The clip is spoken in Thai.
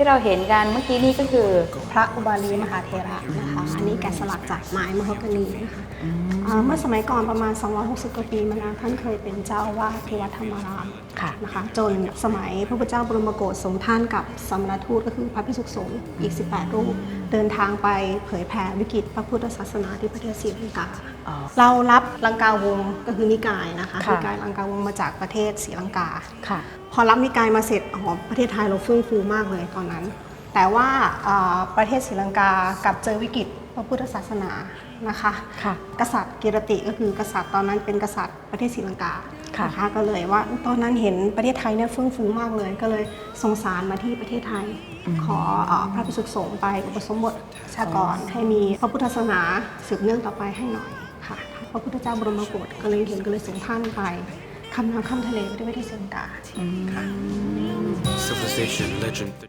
ที่เราเห็นกันเมื่อกี้นี่ก็คือพระอุบาลีมหาเทระนะคะอันนี้แกะสลักจากไม้มะฮอกกานีนะคะอ่าเมื่อสมัยก่อนประมาณ 260 กว่าปีมาแล้วท่านเคยเป็นเจ้าอาวาสที่วัดธรรมารามค่ะนะคะจนสมัยพระพุทธเจ้าบรมโกศทรงท่านกับสมณทูตก็คือพระพิสุสงฆ์อีก 18 รูป เดินทางไปเผยแผ่วิกฤตพระพุทธศาสนาที่ประเทศศรีลังกา อ๋อ เรารับลังกาวงศ์ก็คือนิกายนะคะค่ะ นิกายลังกาวงศ์มาจากประเทศศรีลังกา ค่ะ พอรับนิกายมาเสร็จอ๋อประเทศไทยเราเฟื่องฟูมากเลยตอนนั้น แต่ว่าเอ่อประเทศศรีลังกากลับเจอวิกฤตพระพุทธศาสนานะคะ ค่ะ กษัตริย์กิรติก็คือกษัตริย์ตอนนั้นเป็นกษัตริย์ประเทศศรีลังกาค่ะ นะคะก็เลยว่าตอนนั้นเห็นประเทศไทยเนี่ยเฟื่องฟูมากเลย ก็เลยส่งสารมาที่ประเทศไทยขอเอ่อพระภิกษุสงฆ์ไปอุปสมบทชากรให้มีพระพุทธศาสนาสืบเนื่องต่อไปให้หน่อยค่ะพระพุทธเจ้าบรมโกศก็เลยเห็นก็เลยส่งท่านไปคำน้ำข้ามทะเลไปที่ประเทศศรีลังกาค่ะ Civilization legend.